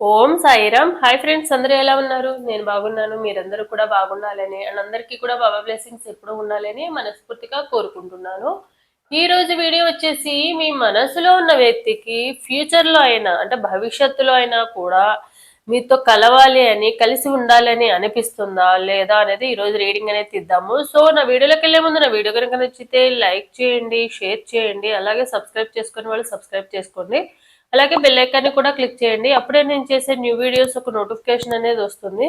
ఓం Sairam. Hi friends అందరూ ఎలా ఉన్నారు? నేను బాగున్నాను మీరందరూ కూడా బాగుండాలని అండ్ అందరికీ కూడా బాబా బ్లెస్సింగ్స్ ఎప్పుడూ ఉండాలని మనస్ఫూర్తిగా కోరుకుంటున్నాను. ఈ రోజు వీడియో వచ్చేసి మీ మనసులో ఉన్న వ్యక్తికి ఫ్యూచర్లో అయినా అంటే భవిష్యత్తులో అయినా కూడా మీతో కలవాలి అని కలిసి ఉండాలని అనిపిస్తుందా లేదా అనేది ఈరోజు రీడింగ్ అనేది ఇద్దాము సో నా వీడియోలోకి వెళ్ళే ముందు నా వీడియో కనుక నచ్చితే లైక్ చేయండి షేర్ చేయండి అలాగే సబ్స్క్రైబ్ చేసుకునే వాళ్ళు సబ్స్క్రైబ్ చేసుకోండి. అలాగే బెల్ ఐకాన్ని కూడా క్లిక్ చేయండి. అప్పుడే నేను చేసే న్యూ వీడియోస్ ఒక నోటిఫికేషన్ అనేది వస్తుంది.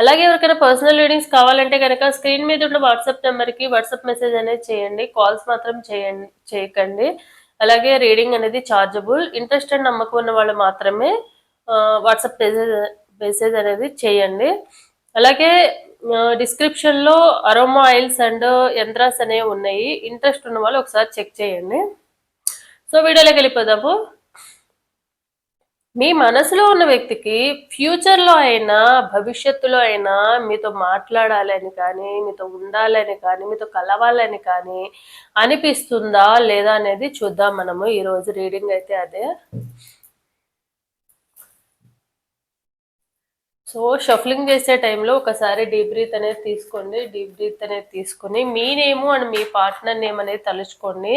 అలాగే ఎవరికైనా పర్సనల్ రీడింగ్స్ కావాలంటే కనుక స్క్రీన్ మీద ఉన్న వాట్సాప్ నెంబర్కి వాట్సాప్ మెసేజ్ అనేది చేయండి. కాల్స్ మాత్రం చేయండి చేయకండి. అలాగే రీడింగ్ అనేది చార్జబుల్ ఇంట్రెస్ట్ అండ్ నమ్మకం ఉన్న వాళ్ళు మాత్రమే వాట్సాప్ మెసేజ్ మెసేజ్ అనేది చేయండి. అలాగే డిస్క్రిప్షన్లో అరోమా ఆయిల్స్ అండ్ యంత్రాస్ అనేవి ఉన్నాయి. ఇంట్రెస్ట్ ఉన్న వాళ్ళు ఒకసారి చెక్ చేయండి. సో వీడియోలోకి వెళ్ళిపోదాము. మీ మనసులో ఉన్న వ్యక్తికి ఫ్యూచర్లో అయినా భవిష్యత్తులో అయినా మీతో మాట్లాడాలని కానీ మీతో ఉండాలని కానీ మీతో కలవాలని కానీ అనిపిస్తుందా లేదా అనేది చూద్దాం మనము. ఈరోజు రీడింగ్ అయితే అదే. సో షఫ్లింగ్ చేసే టైంలో ఒకసారి డీప్ బ్రీత్ అనేది తీసుకోండి. డీప్ బ్రీత్ అనేది తీసుకొని మీ నేము అండ్ మీ పార్ట్నర్ నేమ్ అనేది తలుచుకోండి.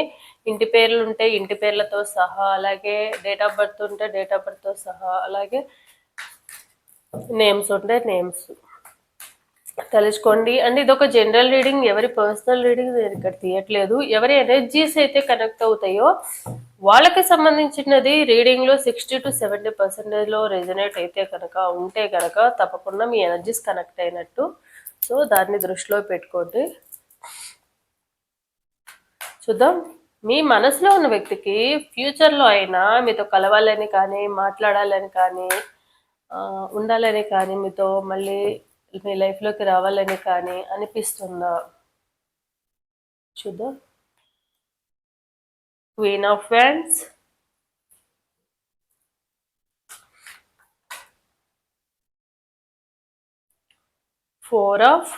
ఇంటి పేర్లు ఉంటే ఇంటి పేర్లతో సహా అలాగే డేట్ ఆఫ్ బర్త్ ఉంటే డేట్ ఆఫ్ బర్త్తో సహా అలాగే నేమ్స్ ఉంటే నేమ్స్ తెలుసుకోండి. అండ్ ఇది ఒక జనరల్ రీడింగ్ ఎవరి పర్సనల్ రీడింగ్ నేను ఇక్కడ తీయట్లేదు. ఎవరి ఎనర్జీస్ అయితే కనెక్ట్ అవుతాయో వాళ్ళకి సంబంధించినది రీడింగ్లో సిక్స్టీ టు సెవెంటీ పర్సెంటేజ్లో రెజనేట్ అయితే కనుక ఉంటే కనుక తప్పకుండా మీ ఎనర్జీస్ కనెక్ట్ అయినట్టు. సో దాన్ని దృష్టిలో పెట్టుకోండి. చూద్దాం. మీ మనసులో ఉన్న వ్యక్తికి ఫ్యూచర్లో అయినా మీతో కలవాలని కానీ మాట్లాడాలని కానీ ఉండాలని కానీ మీతో మళ్ళీ మీ లైఫ్లోకి రావాలని కానీ అనిపిస్తుందా? చూద్దాం. Queen of fans four of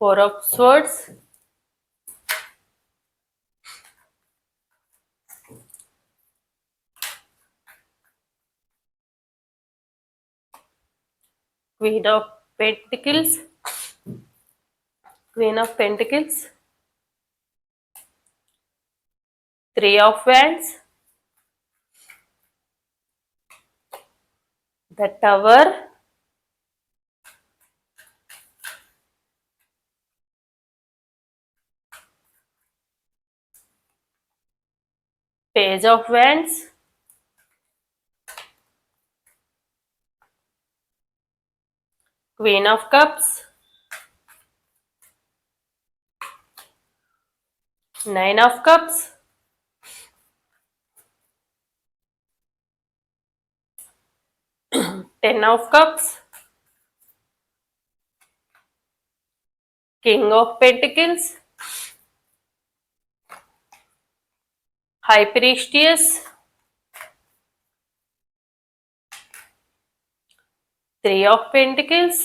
four of swords Queen of Pentacles, Queen of Pentacles, Three of Wands, the Tower, Page of Wands, Queen of Cups, Nine of Cups, Ten of Cups, King of Pentacles, High three of pentacles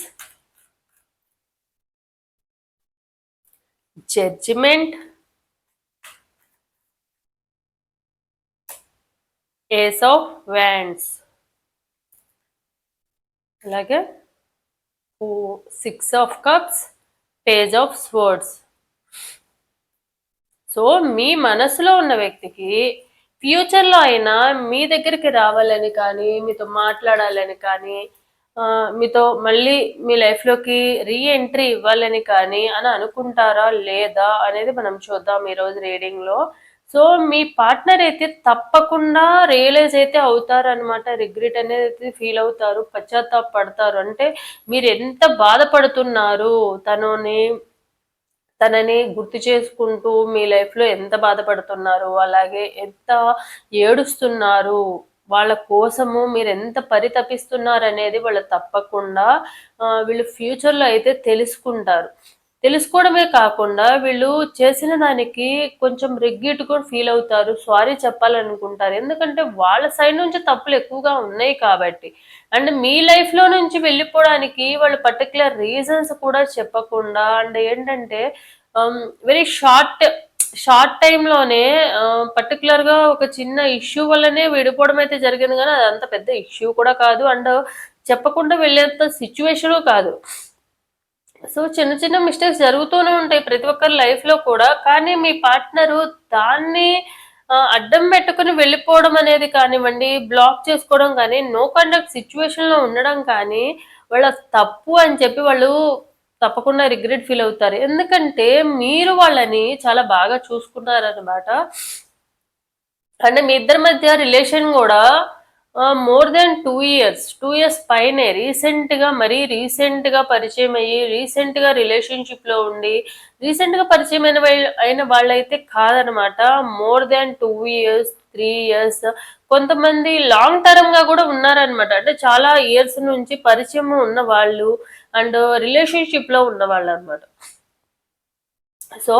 judgement ace of wands అలాగే six of cups page of swords so మీ మనసులో ఉన్న వ్యక్తికి ఫ్యూచర్లో అయినా మీ దగ్గరికి రావాలని కానీ మీతో మాట్లాడాలని కానీ మీతో మళ్ళీ మీ లైఫ్లోకి రీ ఎంట్రీ ఇవ్వాలని కానీ అని అనుకుంటారా లేదా అనేది మనం చూద్దాం ఈరోజు రీడింగ్లో. సో మీ పార్ట్నర్ అయితే తప్పకుండా రియలైజ్ అయితే అవుతారనమాట రిగ్రెట్ అనేది అయితే ఫీల్ అవుతారు పశ్చాత్తాపడతారు అంటే మీరు ఎంత బాధపడుతున్నారు తనని తనని గుర్తు చేసుకుంటూ మీ లైఫ్లో ఎంత బాధపడుతున్నారు అలాగే ఎంత ఏడుస్తున్నారు వాళ్ళ కోసము మీరు ఎంత పరితపిస్తున్నారు అనేది వాళ్ళు తప్పకుండా వీళ్ళు ఫ్యూచర్లో అయితే తెలుసుకుంటారు. తెలుసుకోవడమే కాకుండా వీళ్ళు చేసిన దానికి కొంచెం రిగ్గిట్ కూడా ఫీల్ అవుతారు సారీ చెప్పాలనుకుంటారు. ఎందుకంటే వాళ్ళ సైడ్ నుంచి తప్పులు ఎక్కువగా ఉన్నాయి కాబట్టి. అండ్ మీ లైఫ్లో నుంచి వెళ్ళిపోవడానికి వాళ్ళు పర్టికులర్ రీజన్స్ కూడా చెప్పకుండా అండ్ ఏంటంటే um, వెరీ షార్ట్ షార్ట్ టైంలోనే పర్టికులర్గా ఒక చిన్న ఇష్యూ వల్లనే విడిపోవడం అయితే జరిగింది. కానీ అది అంత పెద్ద ఇష్యూ కూడా కాదు. అండ్ చెప్పకుండా వెళ్ళేంత సిచ్యువేషను కాదు. సో చిన్న చిన్న మిస్టేక్స్ జరుగుతూనే ఉంటాయి ప్రతి ఒక్కరి లైఫ్లో కూడా. కానీ మీ పార్ట్నరు దాన్ని అడ్డం పెట్టుకుని వెళ్ళిపోవడం అనేది కానివ్వండి బ్లాక్ చేసుకోవడం కానీ నో కండక్ట్ సిచ్యువేషన్లో ఉండడం కానీ వాళ్ళ తప్పు అని చెప్పి వాళ్ళు తప్పకుండా రిగ్రెట్ ఫీల్ అవుతారు. ఎందుకంటే మీరు వాళ్ళని చాలా బాగా చూసుకున్నారనమాట అంటే మీ ఇద్దరి మధ్య రిలేషన్ కూడా more than two years two years పైనే రీసెంట్గా మరీ రీసెంట్గా పరిచయం అయ్యి రీసెంట్గా రిలేషన్షిప్లో ఉండి రీసెంట్గా పరిచయం అయిన అయిన వాళ్ళైతే కాదనమాట more than two years three years కొంతమంది లాంగ్ టర్మ్గా కూడా ఉన్నారనమాట అంటే చాలా ఇయర్స్ నుంచి పరిచయం ఉన్న వాళ్ళు అండ్ రిలేషన్షిప్లో ఉన్న వాళ్ళు అనమాట సో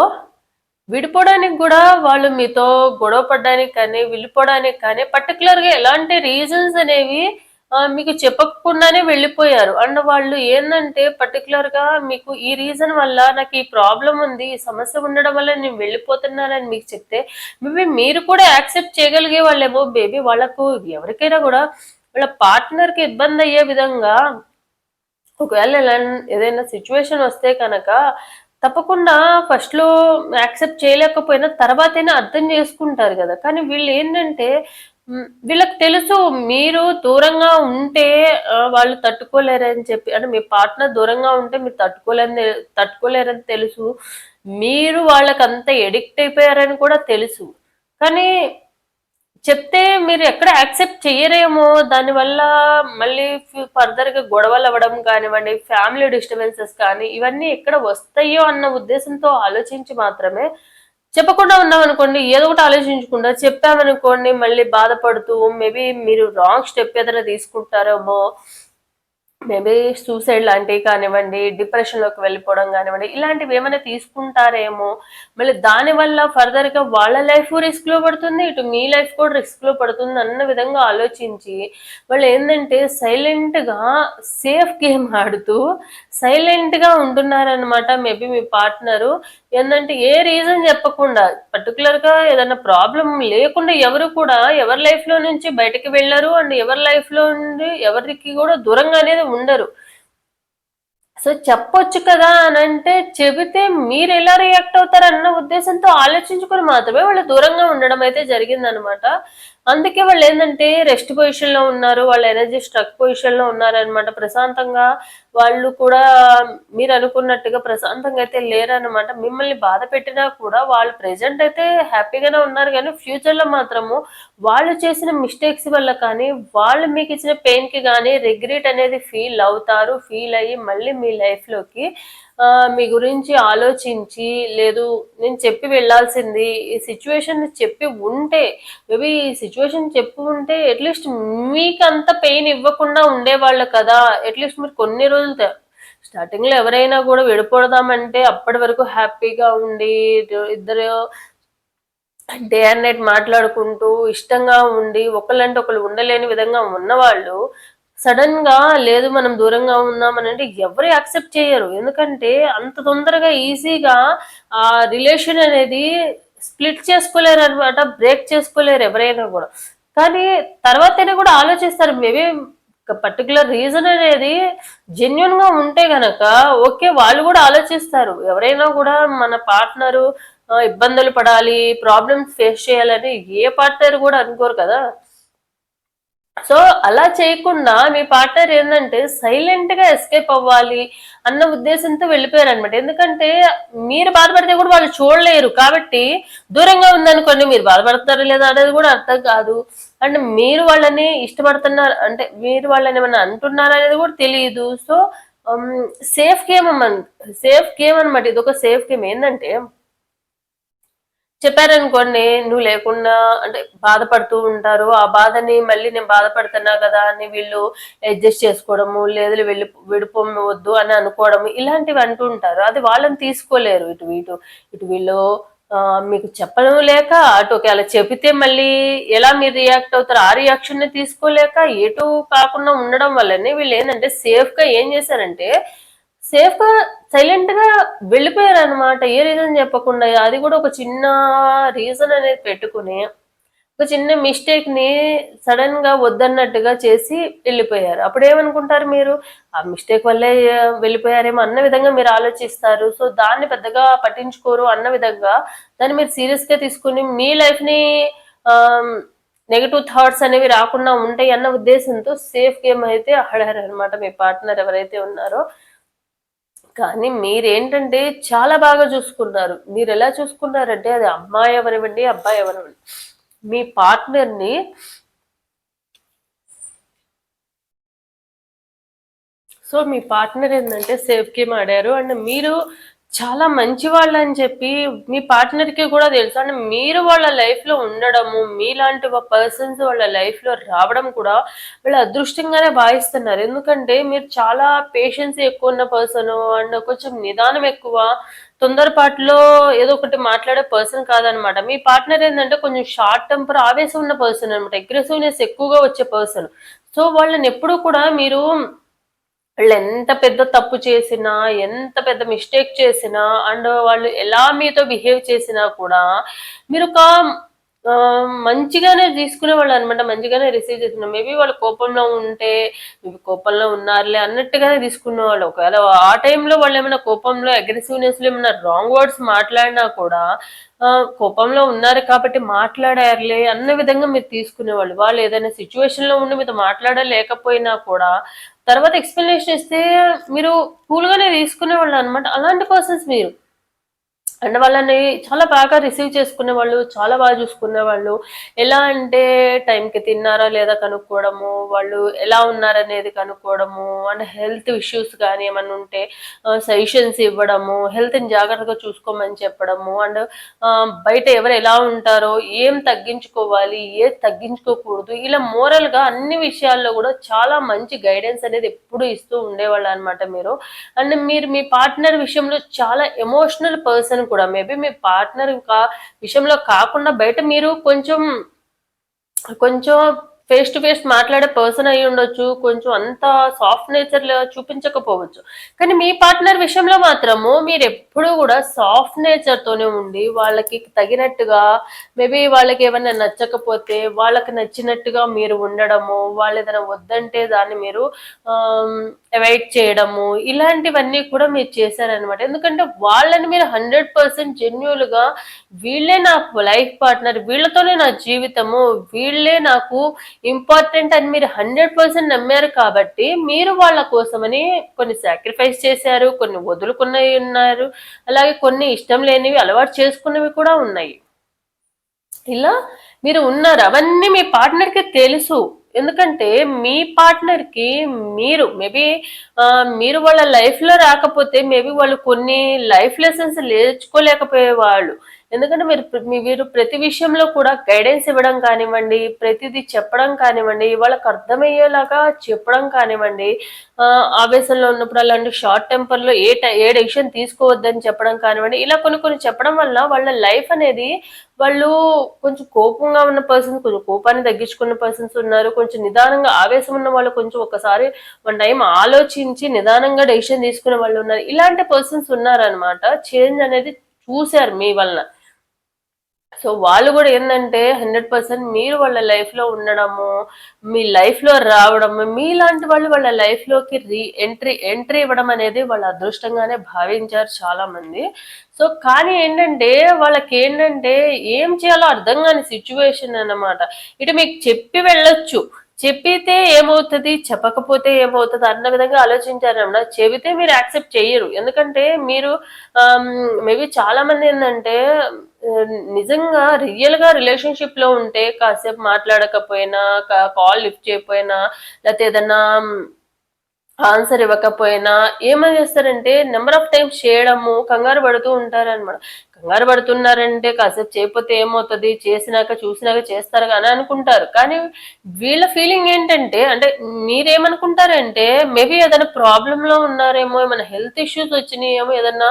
విడిపోవడానికి కూడా వాళ్ళు మీతో గొడవ పడడానికి కానీ వెళ్ళిపోవడానికి కానీ పర్టికులర్గా గా ఎలాంటి రీజన్స్ అనేవి మీకు చెప్పకుండానే వెళ్ళిపోయారు. అండ్ వాళ్ళు ఏంటంటే పర్టికులర్గా మీకు ఈ రీజన్ వల్ల నాకు ఈ ప్రాబ్లం ఉంది ఈ సమస్య ఉండడం వల్ల నేను వెళ్ళిపోతున్నానని మీకు చెప్తే మేబీ మీరు కూడా యాక్సెప్ట్ చేయగలిగే వాళ్ళేమో బేబీ వాళ్ళకు ఎవరికైనా కూడా వాళ్ళ పార్ట్నర్కి ఇబ్బంది అయ్యే విధంగా ఒకవేళ ఎలా ఏదైనా సిచ్యువేషన్ వస్తే కనుక తప్పకుండా ఫస్ట్లో యాక్సెప్ట్ చేయలేకపోయినా తర్వాతైనా అర్థం చేసుకుంటారు కదా. కానీ వీళ్ళు ఏంటంటే వీళ్ళకి తెలుసు మీరు దూరంగా ఉంటే వాళ్ళు తట్టుకోలేరని చెప్పి అంటే మీ పార్ట్నర్ దూరంగా ఉంటే మీరు తట్టుకోలేని తట్టుకోలేరని తెలుసు. మీరు వాళ్ళకి అంత ఎడిక్ట్ అయిపోయారని కూడా తెలుసు. కానీ చెప్తే మీరు ఎక్కడ యాక్సెప్ట్ చేయరేమో దానివల్ల మళ్ళీ ఫర్దర్గా గొడవలు అవ్వడం కానివ్వండి ఫ్యామిలీ డిస్టర్బెన్సెస్ కానీ ఇవన్నీ ఎక్కడ వస్తాయో అన్న ఉద్దేశంతో ఆలోచించి మాత్రమే చెప్పకుండా ఉన్నాం అనుకోండి ఏదో ఒకటి ఆలోచించకుండా చెప్పామనుకోండి మళ్ళీ బాధపడుతూ మేబీ మీరు రాంగ్ స్టెప్ ఏదైనా తీసుకుంటారేమో మేబీ సూసైడ్ లాంటివి కానివ్వండి డిప్రెషన్లోకి వెళ్ళిపోవడం కానివ్వండి ఇలాంటివి ఏమైనా తీసుకుంటారేమో? మళ్ళీ దానివల్ల ఫర్దర్గా వాళ్ళ లైఫ్ రిస్క్లో పడుతుంది ఇటు మీ లైఫ్ కూడా రిస్క్లో పడుతుంది అన్న విధంగా ఆలోచించి వాళ్ళు ఏంటంటే సైలెంట్గా సేఫ్ గేమ్ ఆడుతూ సైలెంట్గా ఉంటున్నారనమాట మేబీ మీ పార్ట్నరు ఏంటంటే ఏ రీజన్ చెప్పకుండా పర్టికులర్గా ఏదైనా ప్రాబ్లం లేకుండా ఎవరు కూడా ఎవరి లైఫ్లో నుంచి బయటకు వెళ్ళరు అండ్ ఎవరి లైఫ్లో నుండి ఎవరికి కూడా దూరంగా అనేది ఉండరు. సో చెప్పొచ్చు కదా అని అంటే చెబితే మీరు ఎలా రియాక్ట్ అవుతారు అన్న ఉద్దేశంతో ఆలోచించుకొని మాత్రమే వాళ్ళు దూరంగా ఉండడం అయితే జరిగిందనమాట అందుకే వాళ్ళు ఏంటంటే రెస్ట్ పొజిషన్లో ఉన్నారు వాళ్ళ ఎనర్జీ స్ట్రక్ పొజిషన్లో ఉన్నారనమాట ప్రశాంతంగా వాళ్ళు కూడా మీరు అనుకున్నట్టుగా ప్రశాంతంగా అయితే లేరనమాట మిమ్మల్ని బాధ పెట్టినా కూడా వాళ్ళు ప్రెజెంట్ అయితే హ్యాపీగానే ఉన్నారు. కానీ ఫ్యూచర్లో మాత్రము వాళ్ళు చేసిన మిస్టేక్స్ వల్ల కానీ వాళ్ళు మీకు ఇచ్చిన పెయిన్కి కానీ రిగ్రెట్ అనేది ఫీల్ అవుతారు ఫీల్ అయ్యి మళ్ళీ మీ లైఫ్లోకి మీ గురించి ఆలోచించి లేదు నేను చెప్పి వెళ్ళాల్సింది ఈ సిచ్యువేషన్ చెప్పి ఉంటే మేబీ ఈ సిచ్యువేషన్ చెప్పి ఉంటే అట్లీస్ట్ మీకు అంత పెయిన్ ఇవ్వకుండా ఉండేవాళ్ళు కదా. అట్లీస్ట్ మీరు కొన్ని రోజులు స్టార్టింగ్లో ఎవరైనా కూడా విడిపోదామంటే అప్పటి వరకు హ్యాపీగా ఉండి ఇద్దరు డే అండ్ నైట్ మాట్లాడుకుంటూ ఇష్టంగా ఉండి ఒకళ్ళంటే ఒకళ్ళు ఉండలేని విధంగా ఉన్నవాళ్ళు సడన్గా లేదు మనం దూరంగా ఉన్నాం అంటే ఎవరు యాక్సెప్ట్ చేయరు. ఎందుకంటే అంత తొందరగా ఈజీగా ఆ రిలేషన్ అనేది స్ప్లిట్ చేసుకోలేరు అనమాట బ్రేక్ చేసుకోలేరు ఎవరైనా కూడా. కానీ తర్వాతనే కూడా ఆలోచిస్తారు మేబీ పర్టికులర్ రీజన్ అనేది జెన్యున్గా ఉంటే గనక ఓకే వాళ్ళు కూడా ఆలోచిస్తారు. ఎవరైనా కూడా మన పార్ట్నరు ఇబ్బందులు పడాలి ప్రాబ్లమ్స్ ఫేస్ చేయాలని ఏ పార్ట్నర్ కూడా అనుకోరు కదా. సో అలా చేయకుండా మీ పార్ట్నర్ ఏంటంటే సైలెంట్గా ఎస్కేప్ అవ్వాలి అన్న ఉద్దేశంతో వెళ్ళిపోయారు అనమాట ఎందుకంటే మీరు బాధపడితే కూడా వాళ్ళు చూడలేరు కాబట్టి దూరంగా ఉందనుకోండి మీరు బాధపడతారు లేదా అనేది కూడా అర్థం కాదు. అండ్ మీరు వాళ్ళని ఇష్టపడుతున్నారు అంటే మీరు వాళ్ళని ఏమైనా అంటున్నారా అనేది కూడా తెలియదు. So safe game safe game అనమాట ఇది ఒక సేఫ్ గేమ్ ఏంటంటే చెప్పారనుకోండి నువ్వు లేకుండా అంటే బాధపడుతూ ఉంటారు. ఆ బాధని మళ్ళీ నేను బాధపడుతున్నా కదా అని వీళ్ళు అడ్జస్ట్ చేసుకోవడము లేదు వెళ్ళి విడిపోవద్దు అని అనుకోవడము ఇలాంటివి అంటూ ఉంటారు. అది వాళ్ళని తీసుకోలేరు ఇటు ఇటు ఇటు వీళ్ళు మీకు చెప్పడం లేక అటు ఒకవేళ చెబితే మళ్ళీ ఎలా మీరు రియాక్ట్ అవుతారు? ఆ రియాక్షన్ని తీసుకోలేక ఎటు కాకుండా ఉండడం వల్లనే వీళ్ళు ఏంటంటే సేఫ్గా ఏం చేశారంటే సేఫ్గా సైలెంట్గా వెళ్ళిపోయారు అనమాట ఏ రీజన్ చెప్పకుండా అది కూడా ఒక చిన్న రీజన్ అనేది పెట్టుకుని ఒక చిన్న మిస్టేక్ని సడన్గా వద్దన్నట్టుగా చేసి వెళ్ళిపోయారు. అప్పుడు ఏమనుకుంటారు మీరు? ఆ మిస్టేక్ వల్లే వెళ్ళిపోయారేమో అన్న విధంగా మీరు ఆలోచిస్తారు. సో దాన్ని పెద్దగా పట్టించుకోరు అన్న విధంగా దాన్ని మీరు సీరియస్గా తీసుకుని మీ లైఫ్ని నెగటివ్ థాట్స్ అనేవి రాకుండా ఉంటాయి అన్న ఉద్దేశంతో సేఫ్ గేమ్ అయితే ఆడారు అనమాట మీ పార్ట్నర్ ఎవరైతే ఉన్నారో. కానీ మీరేంటంటే చాలా బాగా చూసుకున్నారు. మీరు ఎలా చూసుకున్నారంటే అది అమ్మాయి ఎవరివ్వండి అబ్బాయి ఎవరివ్వండి మీ పార్ట్నర్ని సో మీ పార్ట్నర్ ఏంటంటే సేఫ్ గేమ్ ఆడారు. అండ్ మీరు చాలా మంచి వాళ్ళు అని చెప్పి మీ పార్ట్నర్కి కూడా తెలుసు. అండ్ మీరు వాళ్ళ లైఫ్లో ఉండడము మీలాంటి పర్సన్స్ వాళ్ళ లైఫ్లో రావడం కూడా వీళ్ళు అదృష్టంగానే భావిస్తున్నారు. ఎందుకంటే మీరు చాలా పేషెన్స్ ఎక్కువ ఉన్న పర్సన్ అండ్ కొంచెం నిదానం ఎక్కువ తొందరపాటులో ఏదో ఒకటి మాట్లాడే పర్సన్ కాదనమాట. మీ పార్ట్నర్ ఏంటంటే కొంచెం షార్ట్ టెంపర్ ఆవేశం ఉన్న పర్సన్ అనమాట. అగ్రెసివ్నెస్ ఎక్కువగా వచ్చే పర్సన్. సో వాళ్ళని ఎప్పుడూ కూడా మీరు వాళ్ళు ఎంత పెద్ద తప్పు చేసినా ఎంత పెద్ద మిస్టేక్ చేసినా అండ్ వాళ్ళు ఎలా మీతో బిహేవ్ చేసినా కూడా మీరు ఒక మంచిగానే తీసుకునే వాళ్ళు అనమాట మంచిగానే రిసీవ్ చేసిన మేబీ వాళ్ళు కోపంలో ఉంటే కోపంలో ఉన్నారులే అన్నట్టుగానే తీసుకునే వాళ్ళు. ఒకవేళ ఆ టైంలో వాళ్ళు ఏమైనా కోపంలో అగ్రెసివ్నెస్లో ఏమైనా రాంగ్ వర్డ్స్ మాట్లాడినా కూడా కోపంలో ఉన్నారు కాబట్టి మాట్లాడారులే అన్న విధంగా మీరు తీసుకునేవాళ్ళు. వాళ్ళు ఏదైనా సిచ్యువేషన్లో ఉండి మీతో మాట్లాడలేకపోయినా కూడా తర్వాత ఎక్స్ప్లెనేషన్ ఇస్తే మీరు కూల్గానే తీసుకునేవాళ్ళు అనమాట అలాంటి పర్సన్స్ మీరు? అండ్ వాళ్ళని చాలా బాగా రిసీవ్ చేసుకునే వాళ్ళు చాలా బాగా చూసుకునే వాళ్ళు ఎలా అంటే టైంకి తిన్నారా లేదా కనుక్కోవడము వాళ్ళు ఎలా ఉన్నారనేది కనుక్కోవడము అండ్ హెల్త్ ఇష్యూస్ కానీ ఏమన్నా ఉంటే సజెషన్స్ ఇవ్వడము హెల్త్ని జాగ్రత్తగా చూసుకోమని చెప్పడము అండ్ బయట ఎవరు ఎలా ఉంటారో ఏం తగ్గించుకోవాలి ఏది తగ్గించుకోకూడదు ఇలా మోరల్గా అన్ని విషయాల్లో కూడా చాలా మంచి గైడెన్స్ అనేది ఎప్పుడు ఇస్తూ ఉండేవాళ్ళు అనమాట మీరు. అండ్ మీరు మీ పార్ట్నర్ విషయంలో చాలా ఎమోషనల్ పర్సన్ కూడా. మేబీ మీ పార్ట్నర్ ఇంకా విషయంలో కాకుండా బయట మీరు కొంచెం కొంచెం ఫేస్ టు ఫేస్ మాట్లాడే పర్సన్ అయి ఉండొచ్చు కొంచెం అంత సాఫ్ట్ నేచర్ చూపించకపోవచ్చు. కానీ మీ పార్ట్నర్ విషయంలో మాత్రము మీరు ఎప్పుడూ కూడా సాఫ్ట్ నేచర్తోనే ఉండి వాళ్ళకి తగినట్టుగా మేబీ వాళ్ళకి ఏమైనా నచ్చకపోతే వాళ్ళకి నచ్చినట్టుగా మీరు ఉండడము వాళ్ళు ఏదైనా వద్దంటే దాన్ని మీరు అవాయిడ్ చేయడము ఇలాంటివన్నీ కూడా మీరు చేశారనమాట ఎందుకంటే వాళ్ళని మీరు హండ్రెడ్ పర్సెంట్ జెన్యున్గా వీళ్ళే నా లైఫ్ పార్ట్నర్ వీళ్ళతోనే నా జీవితము వీళ్ళే నాకు ఇంపార్టెంట్ అని మీరు హండ్రెడ్ పర్సెంట్ నమ్మారు కాబట్టి మీరు వాళ్ళ కోసమని కొన్ని సాక్రిఫైస్ చేశారు కొన్ని వదులుకున్నవి ఉన్నారు. అలాగే కొన్ని ఇష్టం లేనివి అలవాటు చేసుకున్నవి కూడా ఉన్నాయి. ఇలా మీరు ఉన్నారు. అవన్నీ మీ పార్ట్నర్కి తెలుసు. ఎందుకంటే మీ పార్ట్నర్కి మీరు మేబీ మీరు వాళ్ళ లైఫ్లో రాకపోతే మేబీ వాళ్ళు కొన్ని లైఫ్ లెసన్స్ నేర్చుకోలేకపోయే వాళ్ళు ఎందుకంటే మీరు మీరు ప్రతి విషయంలో కూడా గైడెన్స్ ఇవ్వడం కానివ్వండి ప్రతిదీ చెప్పడం కానివ్వండి వాళ్ళకి అర్థమయ్యేలాగా చెప్పడం కానివ్వండి ఆవేశంలో ఉన్నప్పుడు అలాంటి షార్ట్ టెంపర్లో ఏ ఏ డెసిషన్ తీసుకోవద్దని చెప్పడం కానివ్వండి ఇలా కొన్ని కొన్ని చెప్పడం వల్ల వాళ్ళ లైఫ్ అనేది వాళ్ళు కొంచెం కోపంగా ఉన్న పర్సన్స్ కొంచెం కోపాన్ని తగ్గించుకున్న పర్సన్స్ ఉన్నారు కొంచెం నిదానంగా ఆవేశం ఉన్న వాళ్ళు కొంచెం ఒకసారి వన్ టైం ఆలోచించి నిదానంగా డెసిషన్ తీసుకునే వాళ్ళు ఉన్నారు. ఇలాంటి పర్సన్స్ ఉన్నారనమాట చేంజ్ అనేది చూశారు మీ వలన. సో వాళ్ళు కూడా ఏంటంటే హండ్రెడ్ పర్సెంట్ మీరు వాళ్ళ లైఫ్లో ఉండడము మీ లైఫ్లో రావడము మీలాంటి వాళ్ళు వాళ్ళ లైఫ్లోకి రీ ఎంట్రీ ఎంట్రీ ఇవ్వడం అనేది వాళ్ళ అదృష్టంగానే భావించారు చాలామంది. సో కానీ ఏంటంటే వాళ్ళకి ఏంటంటే ఏం చేయాలో అర్థం కాని సిచ్యువేషన్ అన్నమాట. ఇటు మీకు చెప్పి వెళ్ళొచ్చు. చెప్పితే ఏమవుతుంది చెప్పకపోతే ఏమవుతుంది అన్న విధంగా ఆలోచించారన్న చెబితే మీరు యాక్సెప్ట్ చేయరు ఎందుకంటే మీరు మేబీ చాలా మంది ఏంటంటే నిజంగా రియల్గా రిలేషన్షిప్లో ఉంటే కాసేపు మాట్లాడకపోయినా కాల్ లిఫ్ట్ చేయకపోయినా లేకపోతే ఏదన్నా ఆన్సర్ ఇవ్వకపోయినా ఏమని చేస్తారంటే నెంబర్ ఆఫ్ టైమ్స్ చేయడము కంగారు పడుతూ ఉంటారనమాట కంగారు పడుతున్నారంటే కాసేపు చేయకపోతే ఏమవుతుంది? చేసినాక చూసినాక చేస్తారు కానీ అనుకుంటారు. కానీ వీళ్ళ ఫీలింగ్ ఏంటంటే అంటే మీరేమనుకుంటారంటే మేబీ ఏదైనా ప్రాబ్లంలో ఉన్నారేమో ఏమైనా హెల్త్ ఇష్యూస్ వచ్చినాయేమో ఏదన్నా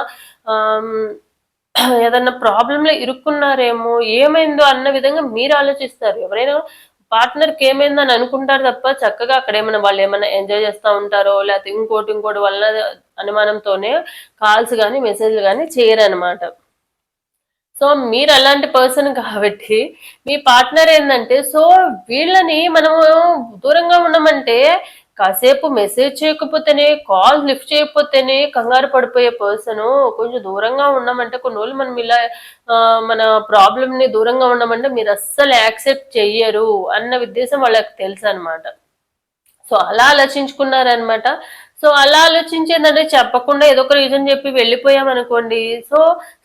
ఏదన్నా ప్రాబ్లంలో ఇరుక్కున్నారేమో ఏమైందో అన్న విధంగా మీరు ఆలోచిస్తారు. ఎవరైనా పార్ట్నర్కి ఏమైందని అనుకుంటారు తప్ప చక్కగా అక్కడ ఏమైనా వాళ్ళు ఏమైనా ఎంజాయ్ చేస్తూ ఉంటారో లేకపోతే ఇంకోటి ఇంకోటి వల్ల అనుమానంతోనే కాల్స్ కానీ మెసేజ్లు కానీ చేయరనమాట సో మీరు అలాంటి పర్సన్ కాబట్టి మీ పార్ట్నర్ ఏంటంటే సో వీళ్ళని మనము దూరంగా ఉండమంటే కాసేపు మెసేజ్ చేయకపోతేనే కాల్ లిఫ్ట్ చేయకపోతేనే కంగారు పడిపోయే పర్సన్. కొంచెం దూరంగా ఉన్నామంటే కొన్ని రోజులు మనం ఇలా మన ప్రాబ్లమ్ని దూరంగా ఉన్నామంటే మీరు అస్సలు యాక్సెప్ట్ చెయ్యరు అన్న ఉద్దేశం వాళ్ళకి తెలుసు అనమాట సో అలా ఆలోచించుకున్నారనమాట సో అలా ఆలోచించి ఏంటంటే చెప్పకుండా ఏదో ఒక రీజన్ చెప్పి వెళ్ళిపోయాం అనుకోండి. సో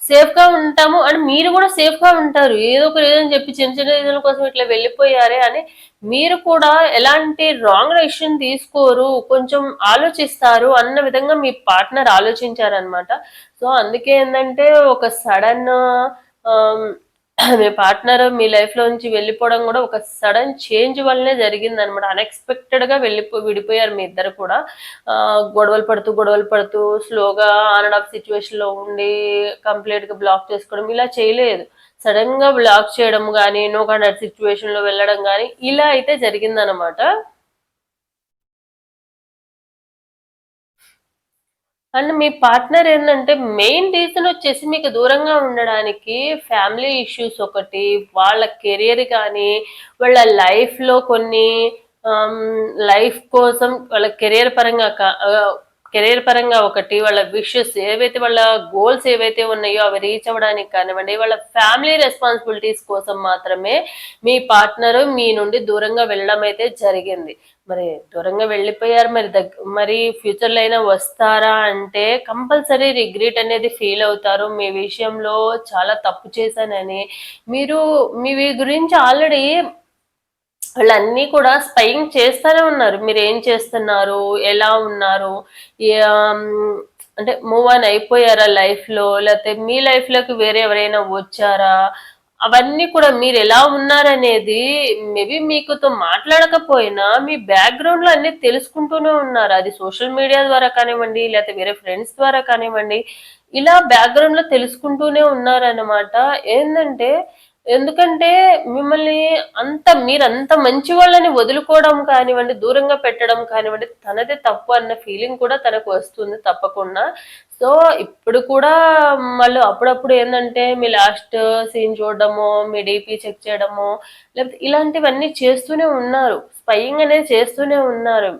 సేఫ్గా ఉంటాము అండ్ మీరు కూడా సేఫ్గా ఉంటారు. ఏదో ఒక రీజన్ చెప్పి చిన్న చిన్న రీజన్ కోసం ఇట్లా వెళ్ళిపోయారే అని మీరు కూడా ఎలాంటి రాంగ్ డెసిషన్ తీసుకోరు కొంచెం ఆలోచిస్తారు అన్న విధంగా మీ పార్ట్నర్ ఆలోచించారనమాట సో అందుకే ఏంటంటే ఒక సడన్ మీ పార్ట్నర్ మీ లైఫ్లో నుంచి వెళ్ళిపోవడం కూడా ఒక సడన్ చేంజ్ వల్లనే జరిగింది అనమాట అన్ఎక్స్పెక్టెడ్గా వెళ్ళిపో విడిపోయారు మీ ఇద్దరు కూడా. గొడవలు పడుతూ గొడవలు పడుతూ స్లోగా ఆన్ అండ్ ఆఫ్ సిచ్యువేషన్లో ఉండి కంప్లీట్గా బ్లాక్ చేసుకోవడం ఇలా చేయలేదు. సడన్గా బ్లాక్ చేయడం కానీ నో కాంటాక్ట్ సిచ్యువేషన్లో వెళ్ళడం కానీ ఇలా అయితే జరిగిందనమాట. అండ్ మీ పార్ట్నర్ ఏంటంటే మెయిన్ రీజన్ వచ్చేసి మీకు దూరంగా ఉండడానికి ఫ్యామిలీ ఇష్యూస్ ఒకటి వాళ్ళ కెరియర్ కానీ వాళ్ళ లైఫ్లో కొన్ని లైఫ్ కోసం వాళ్ళ కెరియర్ పరంగా కెరియర్ పరంగా ఒకటి వాళ్ళ విషెస్ ఏవైతే వాళ్ళ గోల్స్ ఏవైతే ఉన్నాయో అవి రీచ్ అవ్వడానికి కానివ్వండి వాళ్ళ ఫ్యామిలీ రెస్పాన్సిబిలిటీస్ కోసం మాత్రమే మీ పార్ట్నర్ మీ నుండి దూరంగా వెళ్ళడం అయితే జరిగింది. మరి దూరంగా వెళ్ళిపోయారు. మరి దగ్గ మరి ఫ్యూచర్లో అయినా వస్తారా అంటే కంపల్సరీ రిగ్రెట్ అనేది ఫీల్ అవుతారు. మీ విషయంలో చాలా తప్పు చేశానని. మీరు మీ గురించి ఆల్రెడీ వాళ్ళన్నీ కూడా స్పైయింగ్ చేస్తూనే ఉన్నారు. మీరు ఏం చేస్తున్నారు? ఎలా ఉన్నారు? అంటే మూవ్ ఆన్ అయిపోయారా లైఫ్లో లేకపోతే మీ లైఫ్లోకి వేరే ఎవరైనా వచ్చారా? అవన్నీ కూడా మీరు ఎలా ఉన్నారనేది మేబీ మీకుతో మాట్లాడకపోయినా మీ బ్యాక్గ్రౌండ్లో అన్ని తెలుసుకుంటూనే ఉన్నారు. అది సోషల్ మీడియా ద్వారా కానివ్వండి లేకపోతే వేరే ఫ్రెండ్స్ ద్వారా కానివ్వండి ఇలా బ్యాక్గ్రౌండ్లో తెలుసుకుంటూనే ఉన్నారన్నమాట. ఏంటంటే ఎందుకంటే మిమ్మల్ని అంత మీరంత మంచి వాళ్ళని వదులుకోవడం కానివ్వండి దూరంగా పెట్టడం కానివ్వండి తనదే తప్పు అన్న ఫీలింగ్ కూడా తనకు వస్తుంది తప్పకుండా. సో ఇప్పుడు కూడా మళ్ళీ అప్పుడప్పుడు ఏంటంటే మీ లాస్ట్ సీన్ చూడడము మీ డీపీ చెక్ చేయడము లేకపోతే ఇలాంటివన్నీ చేస్తూనే ఉన్నారు. స్పయింగ్ అనేది చేస్తూనే ఉన్నారు.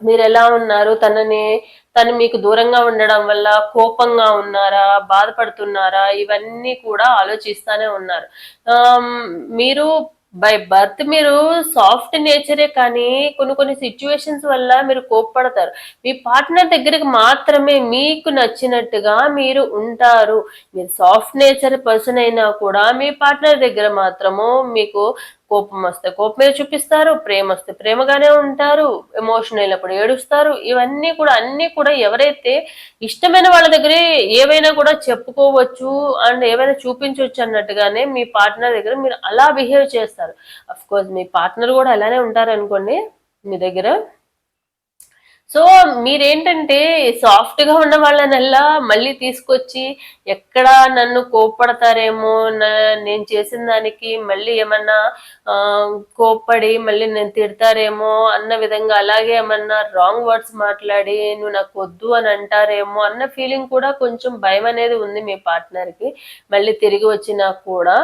మీరు ఎలా ఉన్నారు? తనని తను మీకు దూరంగా ఉండడం వల్ల కోపంగా ఉన్నారా? బాధపడుతున్నారా? ఇవన్నీ కూడా ఆలోచిస్తూనే ఉన్నారు. మీరు బై బర్త్ మీరు సాఫ్ట్ నేచరే కానీ కొన్ని కొన్ని సిచ్యువేషన్స్ వల్ల మీరు కోప్పడతారు. మీ పార్ట్నర్ దగ్గరికి మాత్రమే మీకు నచ్చినట్టుగా మీరు ఉంటారు. మీరు సాఫ్ట్ నేచర్ పర్సన్ అయినా కూడా మీ పార్ట్నర్ దగ్గర మాత్రము మీకు కోపం వస్తే కోపమే చూపిస్తారు ప్రేమ వస్తే ప్రేమగానే ఉంటారు ఎమోషన్ అయినప్పుడు ఏడుస్తారు. ఇవన్నీ కూడా అన్నీ కూడా ఎవరైతే ఇష్టమైన వాళ్ళ దగ్గరే ఏవైనా కూడా చెప్పుకోవచ్చు అండ్ ఏవైనా చూపించవచ్చు అన్నట్టుగానే మీ పార్ట్నర్ దగ్గర మీరు అలా బిహేవ్ చేస్తారు. అఫ్ కోర్స్ మీ పార్ట్నర్ కూడా అలానే ఉంటారు అనుకోండి మీ దగ్గర సో మీరేంటంటే సాఫ్ట్గా ఉన్న వాళ్ళనల్లా మళ్ళీ తీసుకొచ్చి ఎక్కడ నన్ను కోప్పడతారేమో నా- నేను చేసిన దానికి మళ్ళీ ఏమన్నా కోప్పడి మళ్ళీ నేను తిడతారేమో అన్న విధంగా అలాగే ఏమన్నా రాంగ్ వర్డ్స్ మాట్లాడి నువ్వు నాకు వద్దు అని అంటారేమో అన్న ఫీలింగ్ కూడా కొంచెం భయం అనేది ఉంది మీ పార్ట్నర్కి మళ్ళీ తిరిగి వచ్చినా కూడా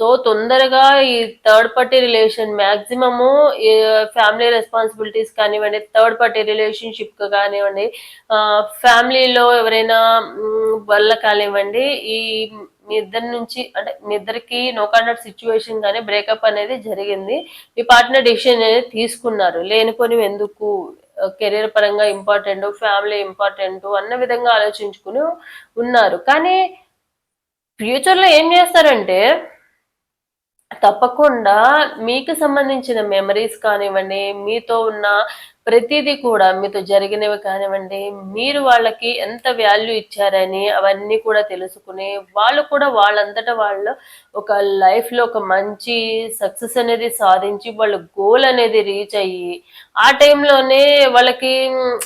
సో తొందరగా ఈ third party relation maximum family responsibilities కానివ్వండి థర్డ్ పార్టీ రిలేషన్షిప్ కానివ్వండి ఫ్యామిలీలో ఎవరైనా వల్ల కానివ్వండి ఈ మీ ఇద్దరి నుంచి అంటే మీ ఇద్దరికి నో కాంటాక్ట్ సిచ్యువేషన్ కానీ బ్రేకప్ అనేది జరిగింది. మీ పార్ట్నర్ డిసిషన్ అనేది తీసుకున్నారు. లేనిపోని ఎందుకు? కెరీర్ పరంగా ఇంపార్టెంట్ ఫ్యామిలీ ఇంపార్టెంట్ అన్న విధంగా ఆలోచించుకుని ఉన్నారు. కానీ ఫ్యూచర్లో ఏం చేస్తారంటే తప్పకుండా మీకు సంబంధించిన మెమరీస్ కానివ్వండి మీతో ఉన్న ప్రతిదీ కూడా మీతో జరిగినవి కానివ్వండి మీరు వాళ్ళకి ఎంత వాల్యూ ఇచ్చారని అవన్నీ కూడా తెలుసుకుని వాళ్ళు కూడా వాళ్ళంతటా వాళ్ళు ఒక లైఫ్లో ఒక మంచి సక్సెస్ అనేది సాధించి వాళ్ళు గోల్ అనేది రీచ్ అయ్యి ఆ టైంలోనే వాళ్ళకి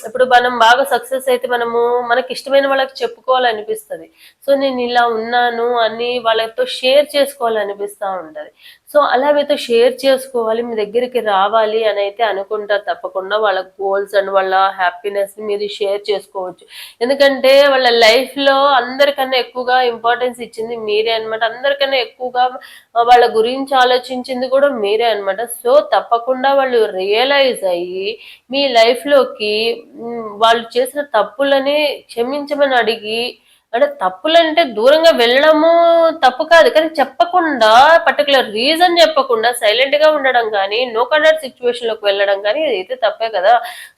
ఇప్పుడు మనం బాగా సక్సెస్ అయితే మనము మనకి ఇష్టమైన వాళ్ళకి చెప్పుకోవాలనిపిస్తుంది. సో నేను ఇలా ఉన్నాను అని వాళ్ళతో షేర్ చేసుకోవాలనిపిస్తూ ఉంటుంది. సో అలా మీతో షేర్ చేసుకోవాలి మీ దగ్గరికి రావాలి అని అయితే అనుకుంటారు తప్పకుండా వాళ్ళ గోల్స్ అండ్ వాళ్ళ హ్యాపీనెస్ మీరు షేర్ చేసుకోవచ్చు. ఎందుకంటే వాళ్ళ లైఫ్లో అందరికన్నా ఎక్కువగా ఇంపార్టెన్స్ ఇచ్చింది మీరే అనమాట అందరికన్నా ఎక్కువగా వాళ్ళ గురించి ఆలోచించింది కూడా మీరే అనమాట సో తప్పకుండా వాళ్ళు రియలైజ్ అయ్యి మీ లైఫ్లోకి వాళ్ళు చేసిన తప్పులని క్షమించమని అడిగి అంటే తప్పులంటే దూరంగా వెళ్ళడము తప్పు కాదు. కానీ చెప్పకుండా పర్టికులర్ రీజన్ చెప్పకుండా సైలెంట్గా ఉండడం కానీ నో కండక్ట్ సిచ్యువేషన్లోకి వెళ్ళడం కానీ ఇదైతే తప్పే కదా.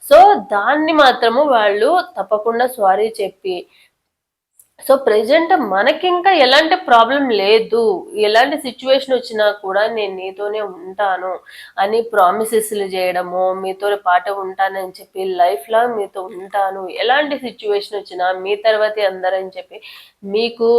సో దాన్ని మాత్రము వాళ్ళు తప్పకుండా సారీ చెప్పి సో ప్రజెంట్ మనకింకా ఎలాంటి ప్రాబ్లం లేదు. ఎలాంటి సిచ్యువేషన్ వచ్చినా కూడా నేను నీతోనే ఉంటాను అని ప్రామిసెస్లు చేయడము మీతో పాట ఉంటానని చెప్పి లైఫ్ లాంగ్ మీతో ఉంటాను. ఎలాంటి సిచ్యువేషన్ వచ్చినా మీ తర్వాతే అందరని చెప్పి మీకు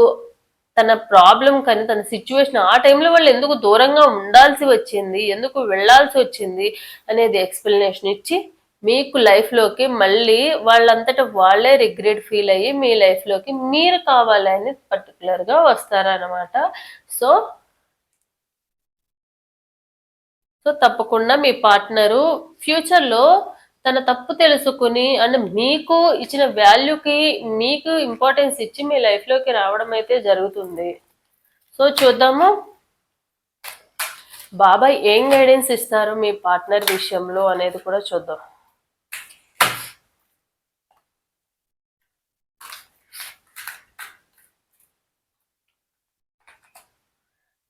తన ప్రాబ్లం కానీ తన సిచ్యువేషన్ ఆ టైంలో వాళ్ళు ఎందుకు దూరంగా ఉండాల్సి వచ్చింది ఎందుకు వెళ్ళాల్సి వచ్చింది అనేది ఎక్స్ప్లెనేషన్ ఇచ్చి మీకు లైఫ్లోకి మళ్ళీ వాళ్ళంతట వాళ్ళే రిగ్రెట్ ఫీల్ అయ్యి మీ లైఫ్లోకి మీరు కావాలని పర్టికులర్గా వస్తారనమాట సో సో తప్పకుండా మీ పార్ట్నరు ఫ్యూచర్లో తన తప్పు తెలుసుకుని అండ్ మీకు ఇచ్చిన వాల్యూకి మీకు ఇంపార్టెన్స్ ఇచ్చి మీ లైఫ్లోకి రావడం అయితే జరుగుతుంది. సో చూద్దాము. బాబాయ్ ఏం గైడెన్స్ ఇస్తారు మీ పార్ట్నర్ విషయంలో అనేది కూడా చూద్దాం.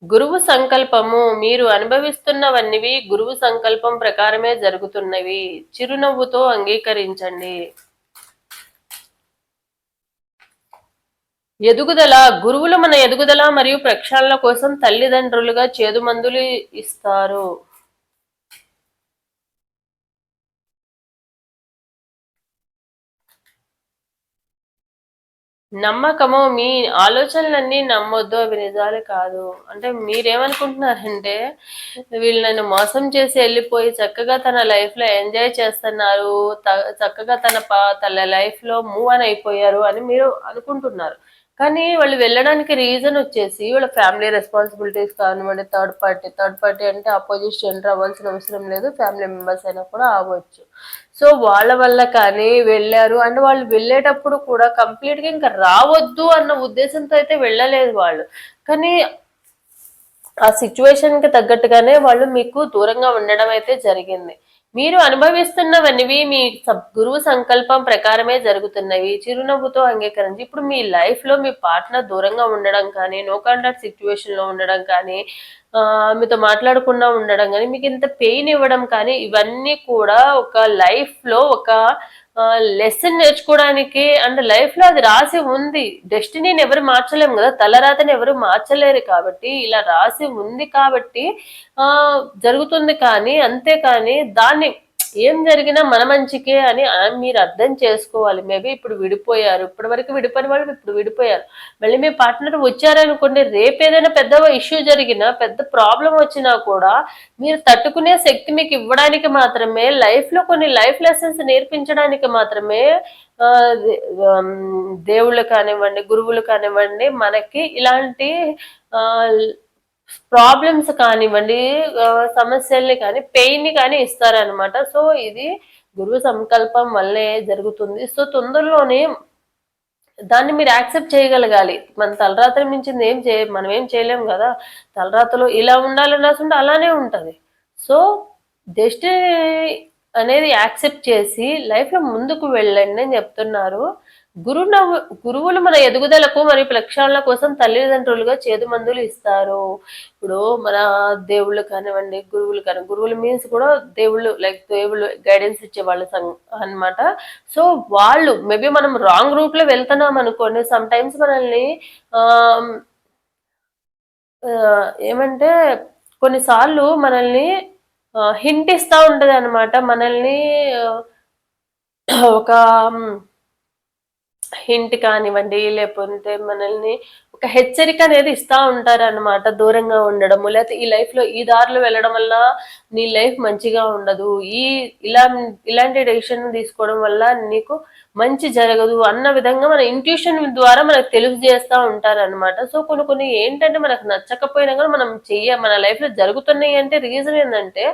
గురువు సంకల్పము మీరు అనుభవిస్తున్నవన్నీవి గురువు సంకల్పం ప్రకారమే జరుగుతున్నవి. చిరునవ్వుతో అంగీకరించండి. ఎదుగుదల గురువులు మన ఎదుగుదల మరియు ప్రక్షాళన కోసం తల్లిదండ్రులుగా చేదు మందులు ఇస్తారు. నమ్మకము మీ ఆలోచనలన్నీ నమ్మొద్దు అవి నిజాలు కాదు. అంటే మీరేమనుకుంటున్నారంటే వీళ్ళు నన్ను మోసం చేసి వెళ్ళిపోయి చక్కగా తన లైఫ్లో ఎంజాయ్ చేస్తున్నారు చక్కగా తన తన లైఫ్లో మూవ్ అని అయిపోయారు అని మీరు అనుకుంటున్నారు. కానీ వాళ్ళు వెళ్ళడానికి రీజన్ వచ్చేసి వాళ్ళ ఫ్యామిలీ రెస్పాన్సిబిలిటీస్ కానివ్వండి థర్డ్ పార్టీ థర్డ్ పార్టీ అంటే అపోజిషన్ అవ్వాల్సిన అవసరం లేదు ఫ్యామిలీ మెంబర్స్ అయినా కూడా అవ్వచ్చు సో వాళ్ళ వల్ల కానీ వెళ్ళారు. అండ్ వాళ్ళు వెళ్ళేటప్పుడు కూడా కంప్లీట్గా ఇంకా రావద్దు అన్న ఉద్దేశంతో అయితే వెళ్ళలేదు వాళ్ళు. కానీ ఆ సిచ్యువేషన్కి తగ్గట్టుగానే వాళ్ళు మీకు దూరంగా ఉండడం అయితే జరిగింది. మీరు అనుభవిస్తున్నవన్నీ మీ గురువు సంకల్పం ప్రకారమే జరుగుతున్నవి. చిరునవ్వుతో అంగీకరించి ఇప్పుడు మీ లైఫ్లో మీ పార్ట్నర్ దూరంగా ఉండడం కానీ నో కాంటాక్ట్ సిచ్యువేషన్లో ఉండడం కానీ మీతో మాట్లాడకుండా ఉండడం కానీ మీకు ఇంత పెయిన్ ఇవ్వడం కానీ ఇవన్నీ కూడా ఒక లైఫ్లో ఒక లెసన్ నేర్చుకోవడానికి అండ్ లైఫ్లో అది రాసి ఉంది. డెస్టినీని ఎవరు మార్చలేము కదా తలరాతని ఎవరు మార్చలేరు కాబట్టి ఇలా రాసి ఉంది కాబట్టి జరుగుతుంది కానీ అంతే కానీ దాన్ని ఏం జరిగినా మన మంచికే అని మీరు అర్థం చేసుకోవాలి. మేబీ ఇప్పుడు విడిపోయారు. ఇప్పటి వరకు విడిపోయిన వాళ్ళు ఇప్పుడు విడిపోయారు. మళ్ళీ మీ పార్ట్నర్ వచ్చారనుకోండి రేపు ఏదైనా పెద్ద ఇష్యూ జరిగినా పెద్ద ప్రాబ్లం వచ్చినా కూడా మీరు తట్టుకునే శక్తి మీకు ఇవ్వడానికి మాత్రమే లైఫ్లో కొన్ని లైఫ్ లెసన్స్ నేర్పించడానికి మాత్రమే దేవుళ్ళు కానివ్వండి గురువులు కానివ్వండి మనకి ఇలాంటి ప్రాబ్లమ్స్ కానివ్వండి సమస్యల్ని కానీ పెయిన్ని కానీ ఇస్తారనమాట సో ఇది గురువు సంకల్పం వల్లే జరుగుతుంది. సో తొందరలోనే దాన్ని మీరు యాక్సెప్ట్ చేయగలగాలి. మన తలరాత్రి మించింది ఏం చేయ మనం ఏం చేయలేం కదా. తలరాత్రిలో ఇలా ఉండాలని రాసుంటే అలానే ఉంటుంది. సో జస్ట్ అనేది యాక్సెప్ట్ చేసి లైఫ్లో ముందుకు వెళ్ళండి అని చెప్తున్నారు. గురు గురువులు మన ఎదుగుదలకు మరియు లక్ష్యాల కోసం తల్లిదండ్రులుగా చేదు మందులు ఇస్తారు. ఇప్పుడు మన దేవుళ్ళు కానివ్వండి గురువులు కానీ గురువులు మీన్స్ కూడా దేవుళ్ళు లైక్ దేవుళ్ళు గైడెన్స్ ఇచ్చే వాళ్ళు అనమాట సో వాళ్ళు మేబీ మనం రాంగ్ రూట్లో వెళ్తున్నాం అనుకోండి సమ్ టైమ్స్ మనల్ని ఏమంటే కొన్నిసార్లు మనల్ని హింట్ ఇస్తూ ఉంటుంది అనమాట మనల్ని ఒక హింట్ కానివ్వండి లేకపోతే మనల్ని ఒక హెచ్చరిక అనేది ఇస్తా ఉంటారు అనమాట దూరంగా ఉండడము. లేకపోతే ఈ లైఫ్లో ఈ దారిలో వెళ్ళడం వల్ల నీ లైఫ్ మంచిగా ఉండదు. ఈ ఇలా ఇలాంటి డెసిషన్ తీసుకోవడం వల్ల నీకు మంచి జరగదు అన్న విధంగా మన ఇంట్యూషన్ ద్వారా మనకు తెలియజేస్తూ ఉంటారు అనమాట సో కొన్ని కొన్ని ఏంటంటే మనకు నచ్చకపోయినా కూడా మనం చెయ్య మన లైఫ్లో జరుగుతున్నాయి అంటే రీజన్ ఏంటంటే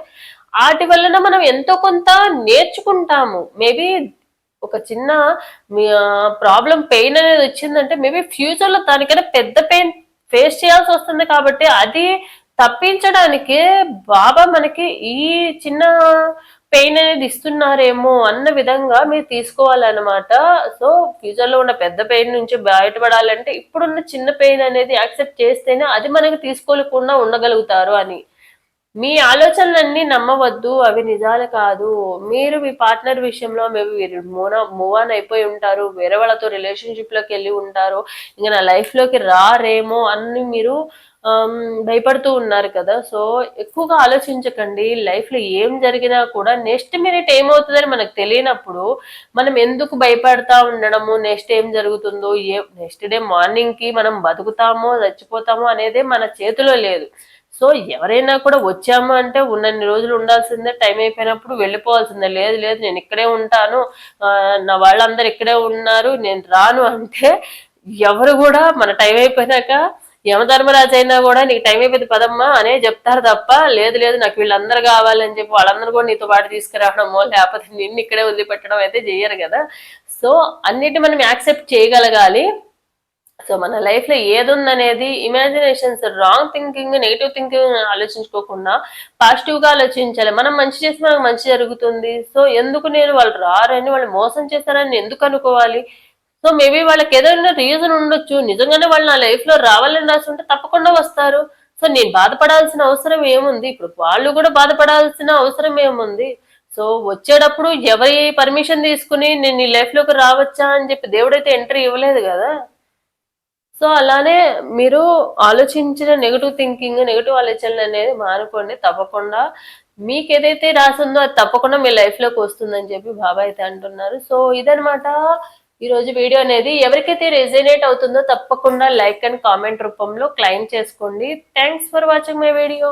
వాటి వలన మనం ఎంతో కొంత నేర్చుకుంటాము. మేబీ ఒక చిన్న ప్రాబ్లం పెయిన్ అనేది వచ్చిందంటే మేబీ ఫ్యూచర్లో దానికైనా పెద్ద పెయిన్ ఫేస్ చేయాల్సి వస్తుంది కాబట్టి అది తప్పించడానికి బాబా మనకి ఈ చిన్న పెయిన్ అనేది ఇస్తున్నారేమో అన్న విధంగా మీరు తీసుకోవాలన్నమాట. సో ఫ్యూచర్లో ఉన్న పెద్ద పెయిన్ నుంచి బయటపడాలంటే ఇప్పుడున్న చిన్న పెయిన్ అనేది యాక్సెప్ట్ చేస్తేనే అది మనకి తీసుకోలేకుండా ఉండగలుగుతారు అని. మీ ఆలోచనలన్నీ నమ్మవద్దు అవి నిజాలు కాదు. మీరు మీ పార్ట్నర్ విషయంలో మేబీ మూన మూవ్ ఆన్ అయిపోయి ఉంటారు. వేరే వాళ్ళతో రిలేషన్షిప్లోకి వెళ్ళి ఉంటారు. ఇంకా నా లైఫ్లోకి రారేమో అని మీరు భయపడుతూ ఉన్నారు కదా. సో ఎక్కువగా ఆలోచించకండి. లైఫ్లో ఏం జరిగినా కూడా నెక్స్ట్ మినిట్ ఏమవుతుందని మనకు తెలియనప్పుడు మనం ఎందుకు భయపడతా ఉండడము? నెక్స్ట్ ఏం జరుగుతుందో? ఏ నెక్స్ట్ డే మార్నింగ్కి మనం బతుకుతామో చచ్చిపోతామో అనేదే మన చేతిలో లేదు. సో ఎవరైనా కూడా వచ్చాము అంటే ఉన్నన్ని రోజులు ఉండాల్సిందే టైం అయిపోయినప్పుడు వెళ్ళిపోవాల్సిందే. లేదు లేదు నేను ఇక్కడే ఉంటాను నా వాళ్ళందరూ ఇక్కడే ఉన్నారు నేను రాను అంటే ఎవరు కూడా మన టైం అయిపోయినాక యమధర్మరాజు అయినా కూడా నీకు టైం అయిపోయింది పదమ్మా అనే చెప్తారు తప్ప లేదు లేదు నాకు వీళ్ళందరూ కావాలని చెప్పి వాళ్ళందరూ కూడా నీతో పాటు తీసుకురావడమో లేకపోతే నిన్ను ఇక్కడే వదిలిపెట్టడం అయితే చెయ్యరు కదా. సో అన్నిటి మనం యాక్సెప్ట్ చేయగలగాలి. సో మన లైఫ్లో ఏది ఉందనేది imaginations wrong thinking negative thinking ఆలోచించుకోకుండా పాజిటివ్గా ఆలోచించాలి. మనం మంచి చేసి మనకు మంచి జరుగుతుంది. సో ఎందుకు నేను వాళ్ళు రారని వాళ్ళు మోసం చేస్తారని ఎందుకు అనుకోవాలి? సో మేబీ వాళ్ళకి ఏదైనా రీజన్ ఉండొచ్చు. నిజంగానే వాళ్ళు నా లైఫ్లో రావాలని రాసి ఉంటే తప్పకుండా వస్తారు. సో నేను బాధపడాల్సిన అవసరం ఏముంది? ఇప్పుడు వాళ్ళు కూడా బాధపడాల్సిన అవసరం ఏముంది? సో వచ్చేటప్పుడు ఎవరి పర్మిషన్ తీసుకుని నేను నీ లైఫ్లోకి రావచ్చా అని చెప్పి దేవుడైతే ఎంట్రీ ఇవ్వలేదు కదా? సో అలానే మీరు ఆలోచించిన నెగటివ్ థింకింగ్ నెగటివ్ ఆలోచనలు అనేది మానుకోండి తప్పకుండా మీకు ఏదైతే రాసిందో అది తప్పకుండా మీ లైఫ్లోకి వస్తుందని చెప్పి బాబా అయితే అంటున్నారు. సో ఇదనమాట ఈరోజు వీడియో అనేది. ఎవరికైతే రెజినేట్ అవుతుందో తప్పకుండా లైక్ అండ్ కామెంట్ రూపంలో క్లైమ్ చేసుకోండి. Thanks for watching my video